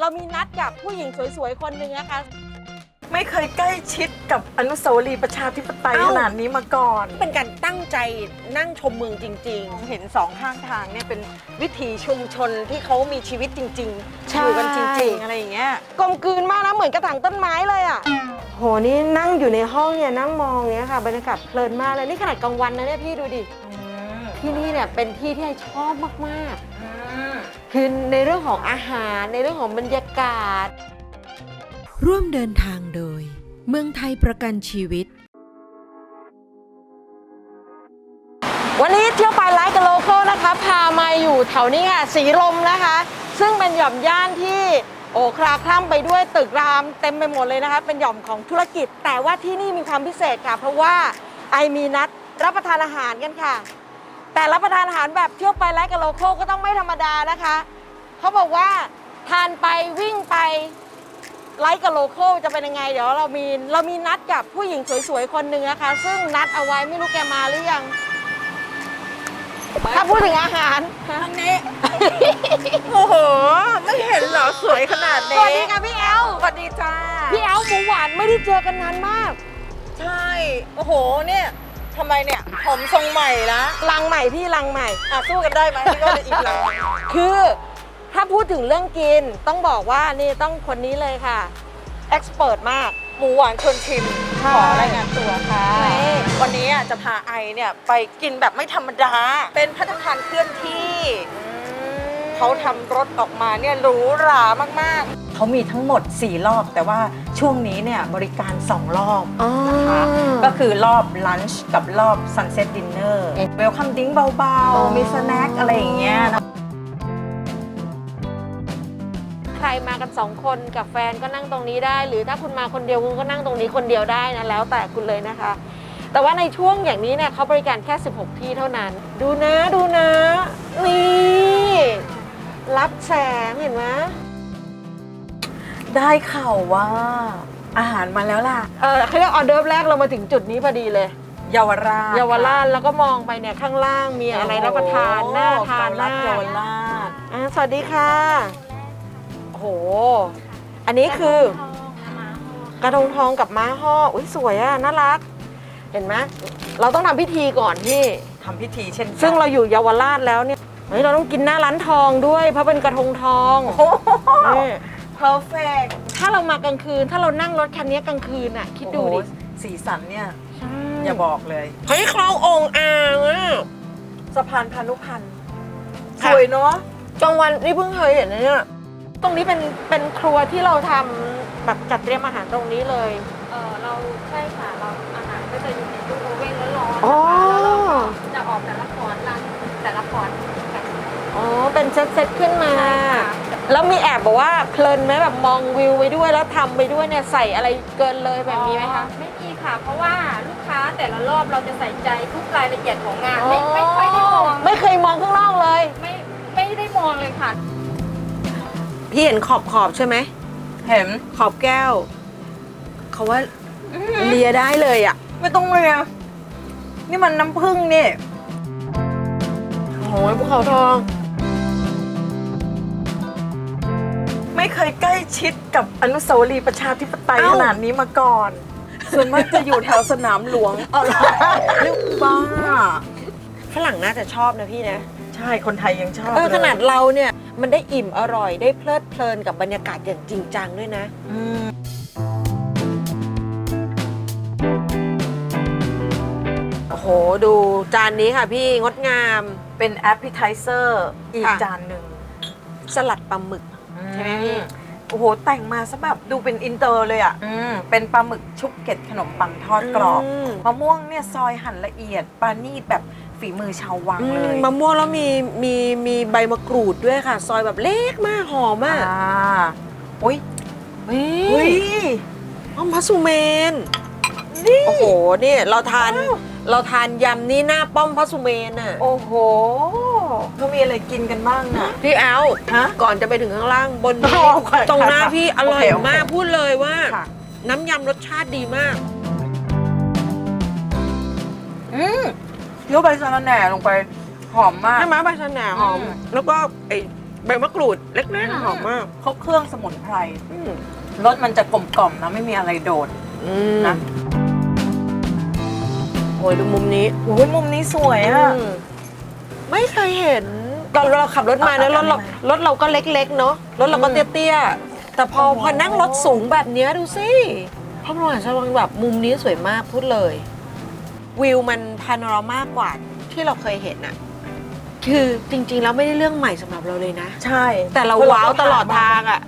เรามีนัดกับผู้หญิงสวยๆ คนหนึ่งนะคะ ไม่เคยใกล้ชิดกับอนุสาวรีย์ประชาธิปไตยเอ้า ขนาดนี้มาก่อน เป็นการตั้งใจนั่งชมเมืองจริง ๆ เห็นสองข้างทางเนี่ยเป็นวิถีชุมชนที่เขามีชีวิตจริงๆใช่ อยู่กันจริงๆ อะไรอย่างเงี้ยกลมกลืนมากนะเหมือนกระถางต้นไม้เลยอะ โหนี่นั่งอยู่ในห้องเนี่ยนั่งมองเนี้ยค่ะบรรยากาศเพลินมากเลยนี่ขนาดกลางวันนะเนี่ยพี่ดูดิ ที่นี่เนี่ยเป็นที่ที่ไอชอบมากๆคือในเรื่องของอาหารในเรื่องของบรรยากาศ ร่วมเดินทางโดย เมืองไทยประกันชีวิต วันนี้เที่ยวไปไลฟ์กับโลโก้นะคะพามาอยู่แถวนี้ค่ะสีลมนะคะ ซึ่งเป็นหย่อมย่านที่โอ้คลาคล่ำไปด้วยตึกรามเต็มไปหมดเลยนะคะ เป็นหย่อมของธุรกิจ แต่ว่าที่นี่มีความพิเศษค่ะ เพราะว่าไอมีนัดรับประทานอาหารกันค่ะ แต่รับประทานอาหารแบบเที่ยวไปไลฟ์กับโลโก้ก็ต้องไม่ธรรมดานะคะ เขาบอกว่าทานไปวิ่งไปไลฟ์กับโลโก้จะเป็นยังไง เดี๋ยวเรามีเรามีนัดกับผู้หญิงสวยๆ คนหนึ่งนะคะ ซึ่งนัดเอาไว้ไม่รู้แกมาหรือยัง ถ้าพูดถึงอาหารทางนี้ โอ้โห ไม่เห็นเหรอ สวยขนาดสนี้วัสดีค่ะพี่แอล สวัสดีจ้าพี่แอลหมูหวานไม่ได้เจอกันนานมาก ใช่ โอ้โห เนี่ย ทำไมเนี่ย ผมทรงใหม่ละลังใหม่พี่ลังใหม่ อะสู้กันได้ไหมนี่ก็อีกหลังคือถ้าพูดถึงเรื่องกินต้องบอกว่านี่ต้องคนนี้เลยค่ะเอ็กซ์เพรสมาก หมูหวานชวนชิมใช่ขอรายงานตัวค่ะนี่วันนี้อะจะพาไอเนี่ยไปกินแบบไม่ธรรมดา เป็นพัฒคารเคลื่อนที่ เขาทำรถออกมาเนี่ยหรูหรามากๆ เขามีทั้งหมด 4 รอบ แต่ว่าช่วงนี้เนี่ยบริการ 2 รอบอ๋อนะคะ ก็คือรอบลันช์กับรอบ Sunset Dinner เวลคัมดิ้งเบาอ๋อๆมีสแน็คอะไรอย่างเงี้ยนะใครมากันสองคนกับแฟนก็นั่งตรงนี้ได้ หรือถ้าคุณมาคนเดียวคุณก็นั่งตรงนี้คนเดียวได้นะแล้วแต่คุณเลยนะคะ แต่ว่าในช่วงอย่างนี้เนี่ยเขาบริการแค่ 16 ที่เท่านั้น ดูนะดูนะนี่ รับแสงเห็นไหมได้ข่าวว่า อาหารมาแล้วล่ะ เออเขาเรียกออเดิร์ฟแรกเรามาถึงจุดนี้พอดีเลย เยาวราชเยาวราชแล้วก็มองไปเนี่ยข้างล่างมีอะไรรับประทานน่าทานรัมาเยาวกราชอะสวัสดีค่ะโอ้โห อันนี้คือกระทงทองกับม้าห่ออุ้ยสวยอะน่ารัก เห็นไหมเราต้องทำพิธีก่อนพี่ทำพิธีเช่นกันซึ่งเราอยู่เยาวราชแล้วเนี่ย เฮ้ยเราต้องกินหน้าร้านทองด้วย เพราะเป็นกระทงทองโอ้โหนี่ perfect ถ้าเรามากลางคืน ถ้าเรานั่งรถคันนี้กลางคืนอะ คิดดูดิ โอ้โหสีสันเนี่ย ใช่อย่าบอกเลย เฮ้ยคลององอ่างอะ สะพานพานุพันธ์สค่ะ วยเนาะกลางวันนี่เพิ่งเคยเห็นนะเนี่ย ตรงนี้เป็นเป็นครัวที่เราทำแบบจัดเตรียมอาหารตรงนี้เลย เออเราใช่ค่ะเราอาหารก็จะอยู่ในตู้โอเว่นแล้วร้อนอ๋อนะคะแล้วเราก็ อ๋อ เป็นเซตเซตขึ้นมาใช่ค่ะแล้วมีแอบบอกว่าเพลินไหมแบบมองวิวไปด้วยแล้วทำไปด้วยเนี่ยใส่อะไรเกินเลยแบบนี้ไหมคะ ไม่มีค่ะ เพราะว่าลูกค้าแต่ละรอบเราจะใส่ใจทุกรายละเอียดของงาน ไม่ไม่ค่อยได้มองไม่เคยมองข้างนอกเลย ไม่ไม่ได้มองเลยค่ะ พี่เห็นขอบขอบใช่ไหม เห็นขอบแก้ว เขาว่าเลียได้เลยอะ ไม่ต้องเลยอะนี่มันน้ำผึ้งนี่โอ้ยภูเขาทอง ไม่เคยใกล้ชิดกับอนุสาวรีย์ประชาธิปไตยเอ้าขนาดนี้มาก่อน ส่วนมากจะอยู่แถวสนามหลวงเอาล่ะนึกบ้าฝรั่งน่าจะชอบนะพี่นะใช่คนไทยยังชอบเออเลยขนาดเราเนี่ยมันได้อิ่มอร่อยได้เพลิดเพลินกับบรรยากาศอย่างจริงจังด้วยนะอืมโอ้โหดูจานนี้ค่ะพี่งดงามเป็นแอปเปิลไทเซอร์อีกค่ะ จานหนึ่ง สลัดปลาหมึก ใช่ไหมพี่ โอ้โห แต่งมาซะแบบดูเป็นอินเตอร์เลยอะ อืมเป็นปลาหมึกชุบเกล็ดขนมปังทอดกรอบมมะม่วงเนี่ยซอยหั่นละเอียดปลานีดแบบฝีมือชาววังอืเลมยมะม่วงแล้วมีมีมีใบมะกรูดด้วยค่ะ ซอยแบบเล็กมากหอมมากอ่าอุ้ยเฮ้เฮ้ยยหอมพัสุเมนนี่ โอ้โหนี่เราทาน เราทานยำนี่หน้าป้อมพัสุเมนอะโอ้โห เขามีอะไรกินกันบ้างอะพี่แอลฮะก่อนจะไปถึงข้างล่างบนอ๋นี้อโอเคตรงหน้าค่ะพี่อร่อยโอเคโอเคมากพูดเลยว่า ค่ะ น้ำยำรสชาติดีมาก อืมเคี้ยวใบสะระแหน่ลงไปหอมมากใช่ไหมใบชะแหน่หอม อืม แล้วก็ไอ้ใบมะกรูดเล็กๆอะหอมมากครบเครื่องสมุนไพรอืมรสมันจะกลมกล่อมนะไม่มีอะไรโดดอืมนะ โอ้ยดูมุมนี้ โอ้ยมุมนี้สวยอะ อืม ไม่เคยเห็นตอนเราขับรถมาเนี่ยรอะถเราอะรถเราก็เล็กๆเนาะรถเราก็อืมเตี้ยๆแต่พอพอนั่งรถสูงแบบเนี้ยดูสิพระบรมราชวังแบบมุมนี้สวยมากพูดเลย วิวมันพาโนรามากว่าที่เราเคยเห็นอะคือจริงๆแล้วไม่ได้เรื่องใหม่สำหรับเราเลยนะ ใช่ แต่เราว้าวตลอดทางอะ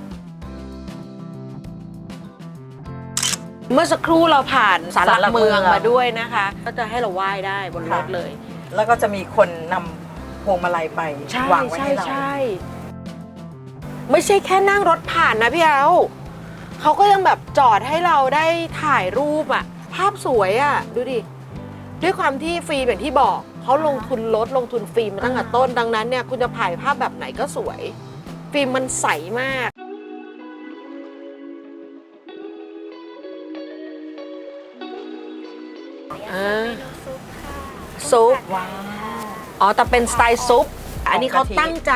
เมื่อสักครู่เราผ่านสารหลักเมืองมาด้วยนะคะ ก็จะให้เราไหว้ได้บนรถเลย แล้วก็จะมีคนนำ พวงมาลัยไปใช่วางไว้ใช่ให้เรา ใช่ไม่ใช่แค่นั่งรถผ่านนะพี่เอาเขาก็ยังแบบจอดให้เราได้ถ่ายรูปอะภาพสวยอะดูดิ ด้วยความที่ฟิล์มอย่างที่บอกเขาลงทุนรถลงทุนฟิล์มมาตั้งแต่ต้นดังนั้นเนี่ยคุณจะถ่ายภาพแบบไหนก็สวย ฟิล์มมันใสมาก อ่าซุปว้าว อ๋อ แต่เป็นสไตล์ซุป อันนี้เขากะทิตั้งใจ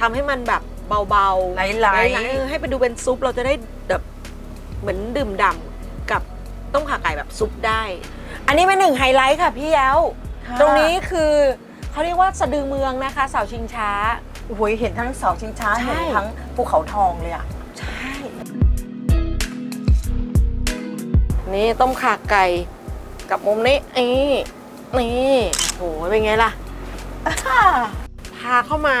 ทำให้มันแบบเบาๆไหลๆๆเออให้ไปดูเป็นซุปเราจะได้แบบเหมือนดื่มด่ำกับต้มข่าไก่แบบซุปได้ อันนี้เป็นหนึ่งไฮไลท์ค่ะพี่แย้วค่ะตรงนี้คือเขาเรียกว่าสะดือเมืองนะคะ เสาชิงช้าโอ้โหเห็นทั้งเสาชิงช้าใช่เห็นทั้งภูเขาทองเลยอะใช่นี่ต้มข่าไก่กับมุมนี้นี่นี่โอ้โหเป็นไงล่ะ พาเข้ามา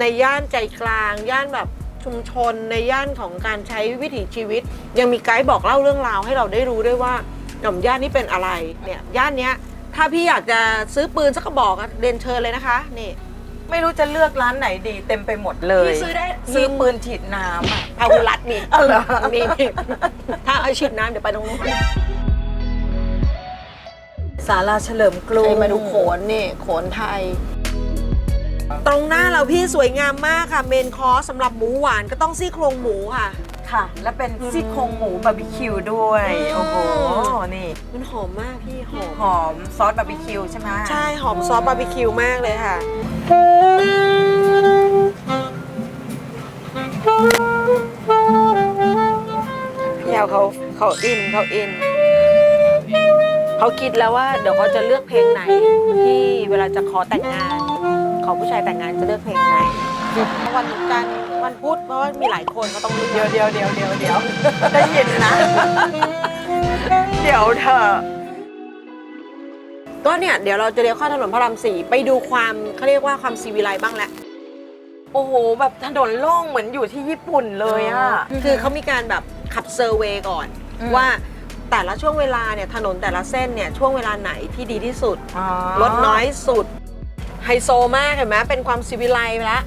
ในย่านใจกลาง ย่านแบบชุมชนในย่านของการใช้วิถีชีวิต ยังมีไกด์บอกเล่าเรื่องราวให้เราได้รู้ด้วยว่าหย่อมย่านนี้เป็นอะไรเนี่ยย่านเนี้ย ถ้าพี่อยากจะซื้อปืนสักกระบอกอะเรียนเชิญเลยนะคะนี่ ไม่รู้จะเลือกร้านไหนดี เต็มไปหมดเลยพี่ซื้อได้ ซื้อปืนฉีดน้ำอะ พาหุรัตมีอ๋อเหรอ มีมีถ้าเอาฉีดน้ำเดี๋ยวไปตรงนู้นศาลาเฉลิมกรุไปงมาดูโขนนี่โขนไทย ตรงหน้าเราพี่สวยงามมากค่ะ เมนคอร์สสำหรับหมูหวานก็ต้องซี่โครงหมูค่ะ ค่ะ และเป็นซี่โครงหมูบาร์บีคิวด้วยอืมโอ้โห นี่ มันหอมมากพี่หอมหอมซอสบาร์บีคิวใช่ไหมใช่หอมซอสบาร์บีคิวมากเลยค่ะพี่ยาวเขาเขาอินเขาอินเขาคิดแล้วว่าเดี๋ยวเขาจะเลือกเพลงไหนที่เวลาจะขอแต่งงาน ขอผู้ชายแต่งงานจะเลือกเพลงไหนวันจันทร์วันพุธเพราะว่ามีหลายคนก็ต้องเลือกเดี๋ยวเดี๋ยวเดี๋ยวเดี๋ยวเดี๋ยวได้ยินนะ เดี๋ยวเธอะก็เนี่ยเดี๋ยวเราจะเลี้ยวเข้าถนนพระรามสี่ไปดูความเขาเรียกว่าความซีวิไลบ้างแหละโอ้โห แบบถนนโล่งเหมือนอยู่ที่ญี่ปุ่นเลยอะคือเขามีการแบบขับเซอร์เวย์ก่อนอืมว่าแต่ละช่วงเวลาเนี่ยถนนแต่ละเส้นเนี่ยช่วงเวลาไหนที่ดีที่สุด รถน้อยสุด ไฮโซมากเห็นไหมเป็นความซีวิไลไปแล้ว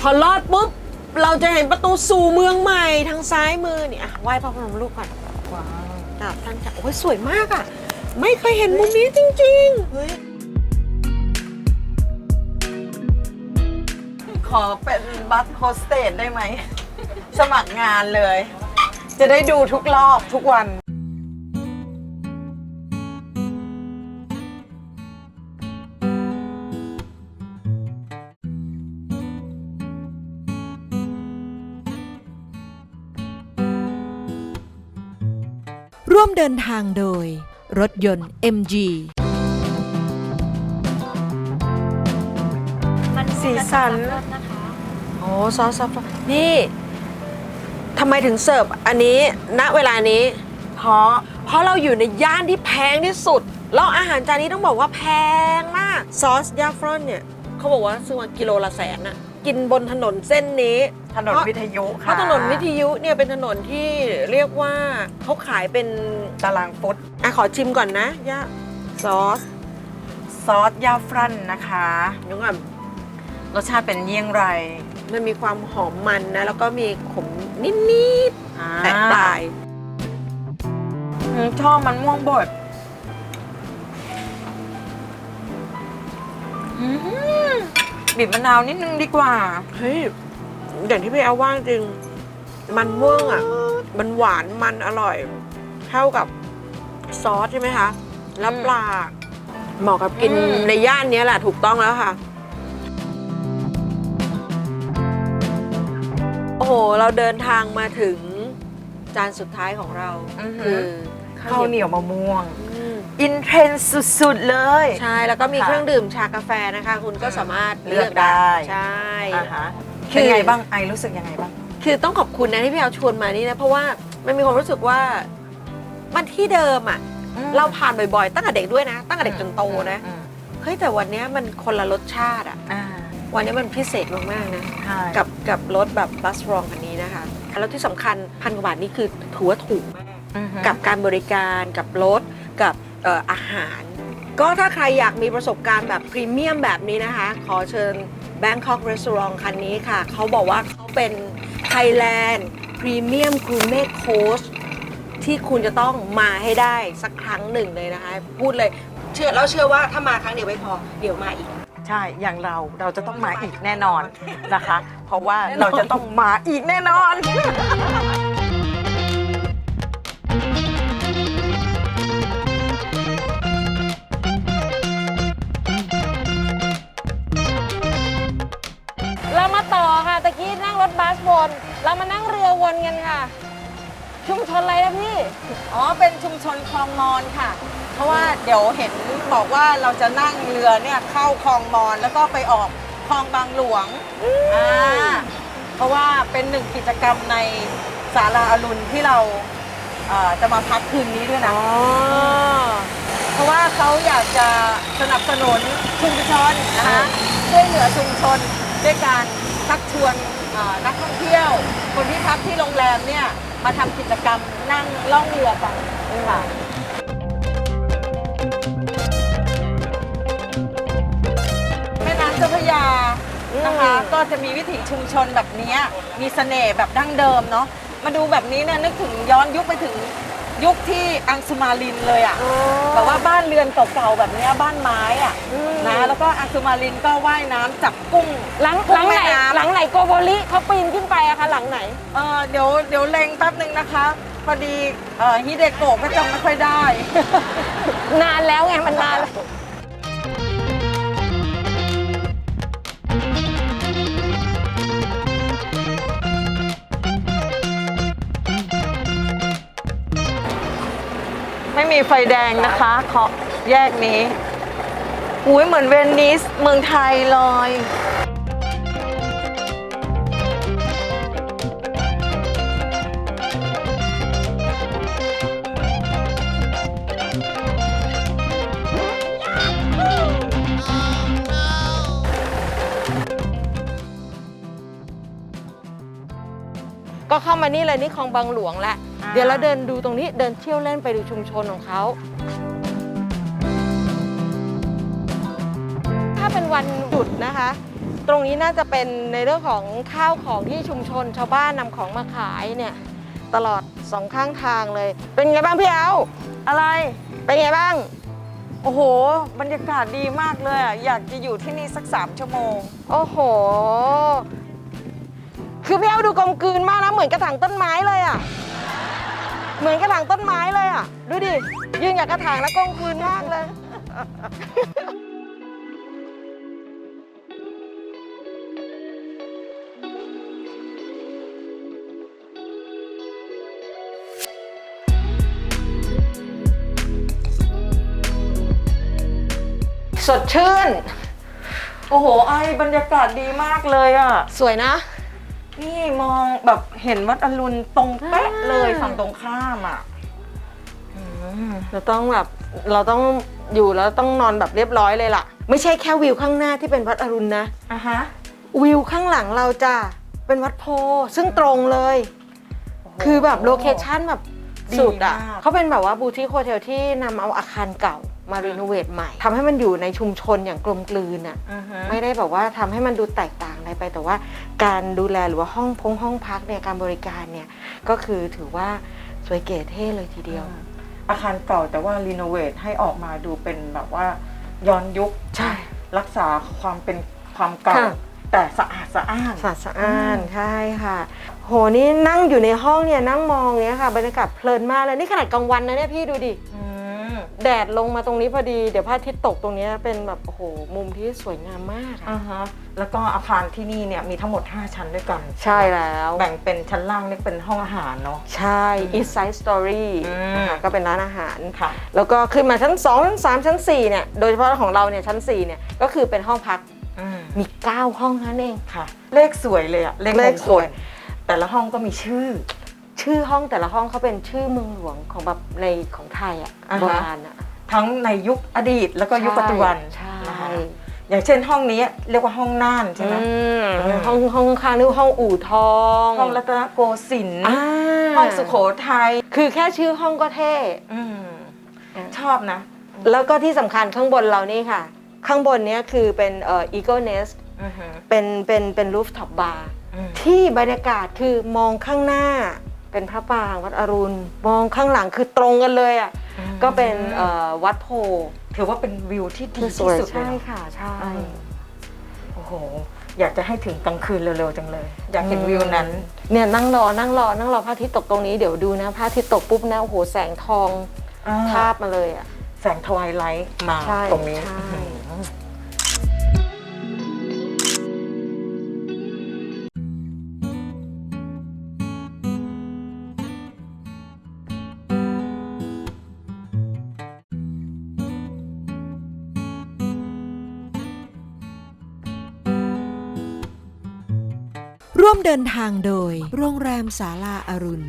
พอลอดปุ๊บ เราจะเห็นประตูสู่เมืองใหม่ทางซ้ายมือเนี่ยอะไหว้พระพรหมรูปก่อนว้าวกราบท่านค่ะโอ้ยสวยมากอะ ไม่เคยเห็นมุมนี้จริงๆเฮ้ยขอเป็นบัสโฮสเตสได้ไหม สมัครงานเลย จะได้ดูทุกรอบทุกวัน ร่วมเดินทางโดย รถยนต์ MG มันสีสันรสนะคะ โอ้ซอสซัฟฟอนนี่ทำไมถึงเสิร์ฟอันนี้ณเวลานี้ เพราะเพราะเราอยู่ในย่านที่แพงที่สุด แล้วอาหารจานนี้ต้องบอกว่าแพงมาก ซอสยาฟรอนเนี่ยเขาบอกว่าซื้อมากิโลละแสนอะ กินบนถนนเส้นนี้ ถนนวิทยุเพค่ะราะถนนวิทยุเนี่ยเป็นถนนที่เรียกว่าเขาขายเป็นตารางฟุต อะขอชิมก่อนนะย่าซอสซอสยาฟรันนะคะ เดี๋ยวก่อนรสชาติเป็นเยี่ยงไรมันมีความหอมมันนะ แล้วก็มีขมนิดๆแตะปลาย อืมชอบมันม่วงบดอืม บีบมะนาวนิดนึงดีกว่า เฮ้ยอย่างที่พี่เอาว่าจริง มันเวอร์อะ มันหวานมันอร่อย เท่ากับซอสใช่ไหมคะ แล้วปลาเหมาะกับกินในย่านนี้แหละถูกต้องแล้วค่ะ โอ้โห เราเดินทางมาถึงจานสุดท้ายของเราคือข้าวเหนียวมะม่วง อืมอินเทรนด์สุด ๆ เลย ใช่ แล้วก็มีค่ะเครื่องดื่มชากาแฟนะคะ คุณก็สามารถเลือกได้ ใช่ อ่าฮะคือ เป็นไงบ้างไอรู้สึกยังไงบ้าง คือต้องขอบคุณนะที่พี่เอาชวนมานี่นะ เพราะว่ามันมีความรู้สึกว่ามันที่เดิมอะ เราผ่านบ่อยๆ ตั้งแต่เด็กด้วยนะ ตั้งแต่เด็กจนโตนะอืมเฮ้ยแต่วันเนี้ยมันคนละรสชาติอะ อ่าวันนี้มันพิเศษมากๆนะ ใช่กับกับรถแบบบัสรองคันนี้นะคะ แล้วที่สำคัญพันกว่าบาทนี่คือถือว่าถูกมาก อือฮึกับการบริการกับรถกับ เอ่ออาหาร ก็ถ้าใครอยากมีประสบการณ์แบบพรีเมียมแบบนี้นะคะ ขอเชิญ Bangkok Restaurant คันนี้ค่ะ เขาบอกว่าเขาเป็น Thailand Premium Gourmet Coach ที่คุณจะต้องมาให้ได้สักครั้งหนึ่งเลยนะคะ พูดเลยเชื่อแล้วเชื่อว่าถ้ามาครั้งเดียวไม่พอเดี๋ยวมาอีก ใช่ อย่างเราเราจะต้องมาอีกแน่นอนนะคะ เพราะว่าเราจะต้องมาอีกแน่นอน นั่งรถบัสวน เรามานั่งเรือวนกันค่ะ ชุมชนอะไรนะพี่ อ๋อ เป็นชุมชนคลองมอนค่ะ เพราะว่าเดี๋ยวเห็นบอกว่าเราจะนั่งเรือเนี่ยเข้าคลองมอนแล้วก็ไปออกคลองบางหลวง อ่า เพราะว่าเป็นหนึ่งกิจกรรมในศาลาอรุณที่เราเอ่อจะมาพักคืนนี้ด้วยนะอ๋อเพราะว่าเขาอยากจะสนับสนุนชุมชนนะคะช่วยเหลือชุมชนด้วยการชักชวนเอ่อนักท่องเที่ยว คนที่พักที่โรงแรมเนี่ยมาทำกิจกรรมนั่งล่องเรือกันค่ะ แม่น้ำเจ้าพระยานะคะอืมก็จะมีวิถีชุมชนแบบเนี้ยมีเสน่ห์แบบดั้งเดิมเนาะมาดูแบบนี้เนี่ยนึกถึงย้อนยุคไปถึง ยุคที่อังสุมาลินเลยอะแบบว่าบ้านเรือนเก่าๆแบบเนี้ยบ้านไม้อะอืมนะแล้วก็อังสุมารินก็ว่ายน้ำจับกุ้ง หลังกุ้หลังไหนแม่น้ำ หลังไหนโกโบลิเขาปีนขึ้นไปอะคะหลังไหน เออเดี๋ยวเดี๋ยวเล็งแป๊บหนึ่งนะคะ พอดีเอ่อฮิเดโกะก็จำไม่ค่อยได้ นานแล้วไงมันนานแล้ว ไม่มีไฟแดงนะคะขอแยกนี้อุ้ยเหมือนเวนิสเมืองไทยเลยก็เข้ามานี่เลยนี่คลองบางหลวงแหล้วอ่า เดี๋ยวเราเดินดูตรงนี้เดินเที่ยวเล่นไปดูชุมชนของเขาถ้าเป็นวันหยุดนะคะ ตรงนี้น่าจะเป็นในเรื่องของข้าวของที่ชุมชน ชาวบ้านนำของมาขายเนี่ยตลอดสองข้างทางเลย เป็นไงบ้างพี่เอาอะไรเป็นไงบ้าง โอ้โห บรรยากาศดีมากเลยอะอยากจะอยู่ที่นี่สักสามชั่วโมง โอ้โห คือพี่เอาดูกลมกลืนมากนะเหมือนกระถางต้นไม้เลยอะ เหมือนกระถางต้นไม้เลยอะ ดูดิ ยืนอย่างกระถางแล้วกลมกลืนมากเลย สดชื่น โอ้โห ไอบรรยากาศดีมากเลยอะสวยนะ นี่มองแบบเห็นวัดอรุณตรงเป๊ะเลยอ่าฝั่งตรงข้ามอะอืมเราต้องแบบเราต้องอยู่แล้วต้องนอนแบบเรียบร้อยเลยล่ะ ไม่ใช่แค่วิวข้างหน้าที่เป็นวัดอรุณนะอะฮะวิวข้างหลังเราจะเป็นวัดโพธิ์ซึ่งตรงเลย คือแบบโลเคชั่นแบบสุดอะดีมากเขาเป็นแบบว่าบูติคโฮเทลที่นำเอาอาคารเก่า มารีโนเวทใหม่ทำให้มันอยู่ในชุมชนอย่างกลมกลืนอะอือฮึไม่ได้แบบว่าทำให้มันดูแตกต่างอะไรไปแต่ว่า การดูแลหรือว่าห้องพงห้องพักเนี่ยการบริการเนี่ยก็คือถือว่าสวยเก๋เท่เลยทีเดียว อาคารเก่าแต่ว่ารีโนเวทให้ออกมาดูเป็นแบบว่าย้อนยุคใช่รักษาความเป็นความเก่าค่ะแต่สะอาดสะอ้านสะอาดสะอ้านใช่ค่ะ โหนี่นั่งอยู่ในห้องเนี่ยนั่งมองเนี่ยค่ะบรรยากาศเพลินมากเลยนี่ขนาดกลางวันนะเนี่ยพี่ดูดิอืม แดดลงมาตรงนี้พอดี เดี๋ยวพระอาทิตย์ตกตรงเนี้ยเป็นแบบโอ้โหมุมที่สวยงามมากอะอ่าฮะแล้วก็อาคารที่นี่เนี่ยมีทั้งหมด 5 ชั้นด้วยกัน ใช่แล้วแบ่งเป็นชั้นล่างนี่เป็นห้องอาหารเนาะใช่ East Side Story อืมนะคะก็เป็นร้านอาหารค่ะ แล้วก็ขึ้นมาชั้น 2 ชั้น 3 ชั้น 4 เนี่ย โดยเฉพาะของเราเนี่ยชั้น 4 เนี่ย ก็คือเป็นห้องพักอืมมี 9 ห้องเท่านั้นเองค่ะ เลขสวยเลยอะเลขเลขสวยมงคลแต่ละห้องก็มีชื่อ ชื่อห้องแต่ละห้องเขาเป็นชื่อเมืองหลวงของแบบในของไทยอะอ่าฮะ โบราณอะทั้งในยุคอดีตแล้วก็ยุคปัจจุบันใช่นะคะอย่างเช่นห้องนี้เรียกว่าห้องน่านใช่ไหม อืมอืมห้องห้องข้างๆนี่ห้องอู่ทองห้องรัตนโกสินทร์อ่าห้องสุโขทัยคือแค่ชื่อห้องก็เท่ อืมชอบนะ แล้วก็ที่สำคัญข้างบนเรานี่ค่ะ ข้างบนเนี้ยคือเป็นเอ่อ Eagle Nest อือหือเป็นเป็นเป็นรูฟท็อปบาร์อืมที่บรรยากาศคือมองข้างหน้า เป็นพระปรางวัดอรุณ มองข้างหลังคือตรงกันเลยอะอืมก็เป็นเอ่อวัดโพถือว่าเป็นวิวที่ดีคือสที่วยสุดเลยใช่เนอะค่ะใช่อืมโอ้โห อยากจะให้ถึงกลางคืนเร็วๆจังเลย อยากเห็นวิวนั้น เนี่ยนั่งรอนั่งรอนั่งรอพระอาทิตย์ตกตรงนี้เดี๋ยวดูนะพระอาทิตย์ตกปุ๊บนะโอ้โหแสงทองทาบมาเลยอะแสงทวายไลท์มาใช่ตรงนี้ วมเดินทางโดย โรงแรมสาลาอรุณ โ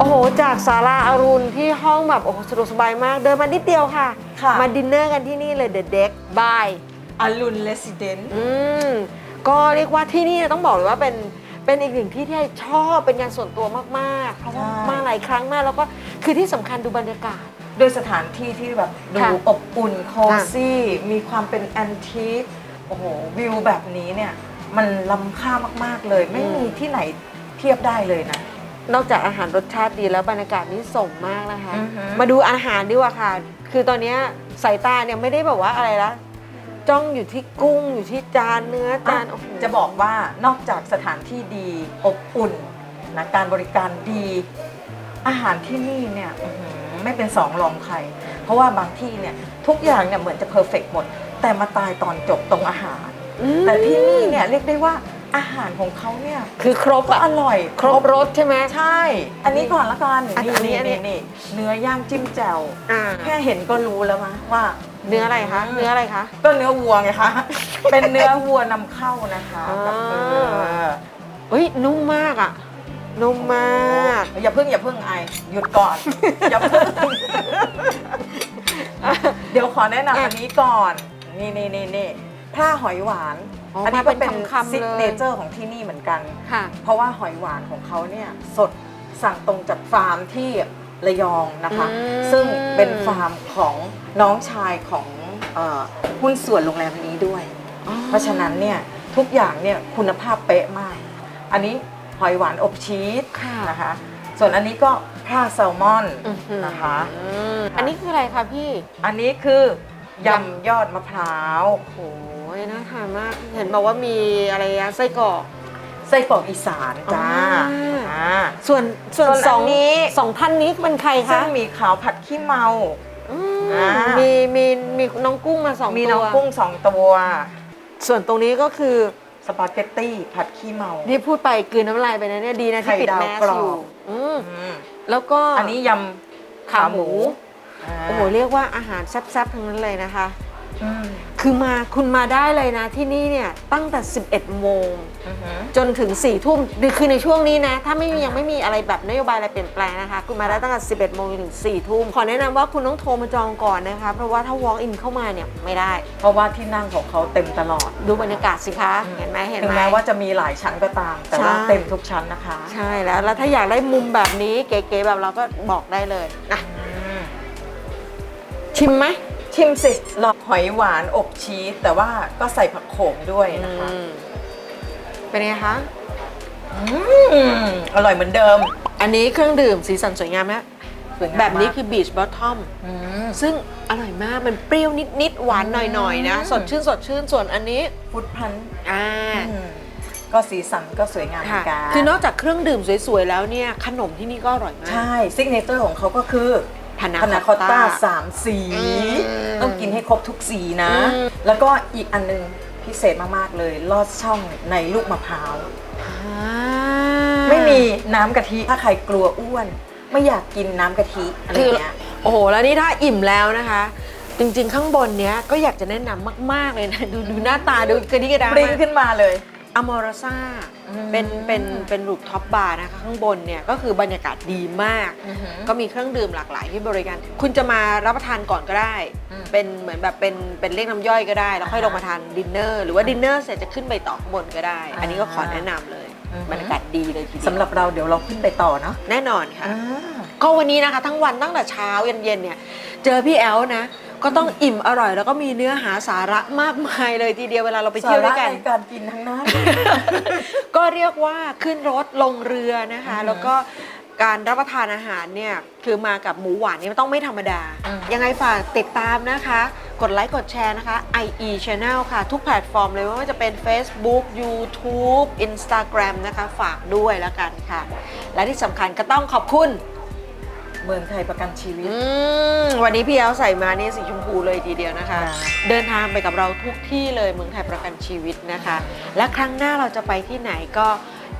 อ้โห จากศาลาอรุณที่ห้องแบบโอ้โหสะดวกสบายมาก เดินมานิดเดียวค่ะ ค่ะ มาดินเนอร์กันที่นี่เลยเดอะเด็กบาย อรุณเลสซิเดนต์อืมก็เรียกว่าที่นี่ต้องบอกเลยว่าเป็นเป็นอีกหนึ่งที่ที่ชอบเป็นงานส่วนตัวมาก ๆ เพราะว่ามาหลายครั้งมากแล้วก็คือที่สำคัญดูบรรยากาศ ด้วยสถานที่ที่แบบดูค่ะอบอุ่นโคซี่ มีความเป็นแอนทิคโอ้โหวิวแบบนี้เนี่ย มันล้ำค่ามาก ๆ เลย ไม่มีที่ไหนเทียบได้เลยนะ นอกจากอาหารรสชาติดีแล้วบรรยากาศนี่ส่งมากนะคะ อือฮึ มาดูอาหารดีกว่าค่ะ คือตอนเนี้ยสายตาเนี่ยไม่ได้แบบว่าอะไรละ จ้องอยู่ที่กุ้งอยู่ที่จานเนื้อจานโอ้โห จะบอกว่านอกจากสถานที่ดีอบอุ่นนะการบริการดี อาหารที่นี่เนี่ยอื้อหือ ไม่เป็นสองรองใคร เพราะว่าบางที่เนี่ยทุกอย่างเนี่ยเหมือนจะเพอร์เฟกหมด แต่มาตายตอนจบตรงอาหารอืมแต่ที่นี่เนี่ยเรียกได้ว่าอาหารของเขาเนี่ยคือครบก็อะอร่อย ครบรสใช่ไหมใช่ อันนี้ก่อนละกันอันนี่นี้นี่อันนี้นี่นี่เนื้อย่างจิ้มแจ่วอ่าแค่เห็นก็รู้แล้วมั้ยว่าเนื้ออะไรคะ เนื้ออะไรคะ ก็เนื้อวัวไงคะ เป็นเนื้อวัวนำเข้านะคะอ่ากับเออเฮ้ยนุ่มมากอะ นุ่มมาก อย่าเพิ่งอย่าเพิ่งไอหยุดก่อน อย่าเพิ่ง เดี๋ยวขอแนะนำอันนี้ก่อน นี่นี่นี่นี่ผ้าหอยหวาน อ๋ออันนี้มาเป็ก็นเป็นคำๆเลย ซิกเนเจอร์ของที่นี่เหมือนกัน ค่ะ เพราะว่าหอยหวานของเขาเนี่ยสดสั่งตรงจากฟาร์มที่ระยองนะคะ อืม ซึ่งเป็นฟาร์มของน้องชายของเอ่อหุ้นส่วนโรงแรมนี้ด้วย เพราะฉะนั้นเนี่ยทุกอย่างเนี่ยคุณภาพเป๊ะมาก อันนี้ หอยหวานอบชีสค่ะนะคะ ส่วนอันนี้ก็ผ้าแซลมอนอื้อหือนะคะอืมอันนี้คืออะไรคะพี่ อันนี้คือยำยอดมะพร้าวโอ้โหน่าทานมาก เห็นบอกว่ามีอะไรอะไส้กรอกไส้กรอกอีสานจ้าอ่าอ่าส่วนส่วนส่วนสองอันนี้สองท่านนี้เป็นใครซึ่คะงมีขาวผัดขี้เมาอือ่ามีมีมีมีน้องกุ้งมาสองตัวมีน้องกุ้งสองตัว ส่วนตรงนี้ก็คือ สปาเกตตี้ผัดขี้เมา นี่พูดไปกลืนน้ำลายไปนะเนี่ยดีนะที่ไข่ปิดดาวแมสกรอบอยู่อืมอืมแล้วก็อันนี้ยำขาหมูขาหมูโอ้โหเรียกว่าอาหารแซ่บๆทั้งนั้นเลยนะคะ อืม คือมาคุณมาได้เลยนะที่นี่เนี่ยตั้งแต่ 11 โมง อือหือจนถึง4ี่ทุ่มคือในช่วงนี้นะ ถ้าไม่มียังไม่มีอะไรแบบนโยบายอะไรเปลี่ยนแปลงนะคะ คุณมาได้ตั้งแต่ 11 โมงจนถึง4ทุ่ม ขอแนะนำว่าคุณต้องโทรมาจองก่อนนะคะ เพราะว่าถ้า walk in เข้ามาเนี่ยไม่ได้ เพราะว่าที่นั่งของเขาเต็มตลอด ดูบรรยากาศสิคะ เห็นไหมเห็นถึงไหม แม้ว่าจะมีหลายชั้นก็ตาม แต่ว่าใช่ เต็มทุกชั้นนะคะใช่แล้ว แล้วถ้าอยากได้มุมแบบนี้เก๋ๆแบบเราก็บอกได้เลยนะอืมชิมไหม ชิมสิหลอกหอยหวานอบชีสแต่ว่าก็ใส่ผักโขมด้วยนะคะอืมเป็นไงคะอืมอร่อยเหมือนเดิม อันนี้เครื่องดื่มสีสันสวยงามนะสวยงามแบบนี้มากคือ beach bottom อืมซึ่งอร่อยมากมันเปรี้ยวนิด ๆ หวานหน่อย ๆ นะอืมสดชื่นสดชื่นส่วนอันนี้ฟุตพันอ่าอืมก็สีสันก็สวยงามเหมืค่ะอนกันคือนอกจากเครื่องดื่มสวย ๆ แล้วเนี่ยขนมที่นี่ก็อร่อยมาก ใช่ซิกเนเจอร์ของเขาก็คือ พานาพานาคอตต้าคอตต้าสามสีอืมต้องกินให้ครบทุกสีนะอืมแล้วก็อีกอันนึงพิเศษมาก ๆ เลย ลอดช่องในลูกมะพร้าวอ่าไม่มีน้ำกะทิถ้าใครกลัวอ้วน ไม่อยากกินน้ำกะทิอะไรคือเงี้ยโอ้โห แล้วนี่ถ้าอิ่มแล้วนะคะ จริง ๆ ข้างบนเนี้ยก็อยากจะแนะนำมาก ๆ เลยนะ ดูดูหน้าตาดูกระดิกระดาปริงขึ้นมาเลย อมอราซาอืมเป็นเป็นเป็นรูปท็อปบาร์นะคะข้างบนเนี่ยก็คือบรรยากาศดีมากอือหือก็มีเครื่องดื่มหลากหลายที่บริการ คุณจะมารับประทานก่อนก็ได้อืมเป็นเหมือนแบบเป็นเป็นเรียกน้ำย่อยก็ได้ แล้วค่อยอ่าลงมาทานดินเนอร์หรือว่าดินเนอร์เสร็จจะขึ้นไปต่อข้างบนก็ได้ อันนี้ก็ขอแนะนำเลยอือหือบรรยากาศดีเลยทีเดียวสำหรับเราเดี๋ยวเราขึ้นไปต่อเนาะแน่นอนค่ะอ่าก็วันนี้นะคะ ทั้งวันตั้งแต่เช้าเย็นๆเนี่ย เจอพี่แอลนะ ก็ต้องอิ่มอร่อย แล้วก็มีเนื้อหาสาระมากมายเลยทีเดียวเวลาเราไปเที่ยวด้วยกัน สาระในการกินทั้งนั้น ก็เรียกว่าขึ้นรถลงเรือนะคะอือฮึแล้วก็การรับประทานอาหารเนี่ยคือมากับหมูหวานเนี่ยมันต้องไม่ธรรมดาอืมยังไงฝากติดตามนะคะ กดไลค์กดแชร์นะคะ IE Channel ค่ะ ทุกแพลตฟอร์มเลยไม่ว่าจะเป็น Facebook YouTube Instagram นะคะ ฝากด้วยแล้วกันค่ะ และที่สำคัญก็ต้องขอบคุณ เมืองไทยประกันชีวิต อืมวันนี้พี่แอลใส่มานี่สีชมพูเลยทีเดียวนะคะ ค่ะ เดินทางไปกับเราทุกที่เลยเมืองไทยประกันชีวิตนะคะ และครั้งหน้าเราจะไปที่ไหนก็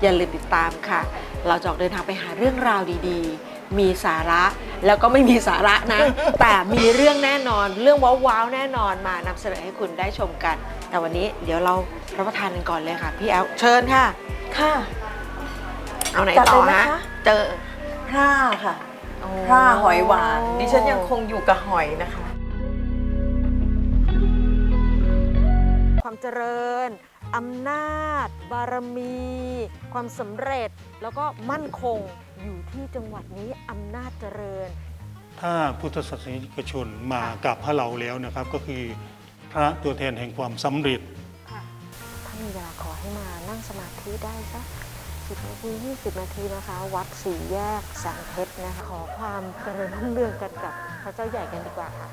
อย่าลืมติดตามค่ะ เราจะออกเดินทางไปหาเรื่องราวดีๆ มีสาระแล้วก็ไม่มีสาระนะ แต่มีเรื่องแน่นอนเรื่องว้าวๆแน่นอนมานำเสนอให้คุณได้ชมกัน แต่วันนี้เดี๋ยวเรารับประทานกันก่อนเลยค่ะพี่แอลเชิญค่ะ ค่ะ เอาไหนจัดต่อเลยฮะนะคะ เจอพร่าค่ะ พร่าหอยหวานดิฉันยังคงอยู่กับหอยนะคะ ความเจริญอำนาจ บารมี ความสำเร็จแล้วก็มั่นคงอยู่ที่จังหวัดนี้อำนาจเจริญ ถ้าพุทธศาสนิกชนมากับพระเราแล้วนะครับ ก็คือพระตัวแทนแห่งความสำเร็จ ถ้ามีเวลาขอให้มานั่งสมาธิได้สัก 10นาที20 นาทีนะคะ วัดสี่แยกแสงเพชรนะคะขอความเจริญรุ่งเรืองกันกับพระเจ้าใหญ่กันดีกว่าค่ะ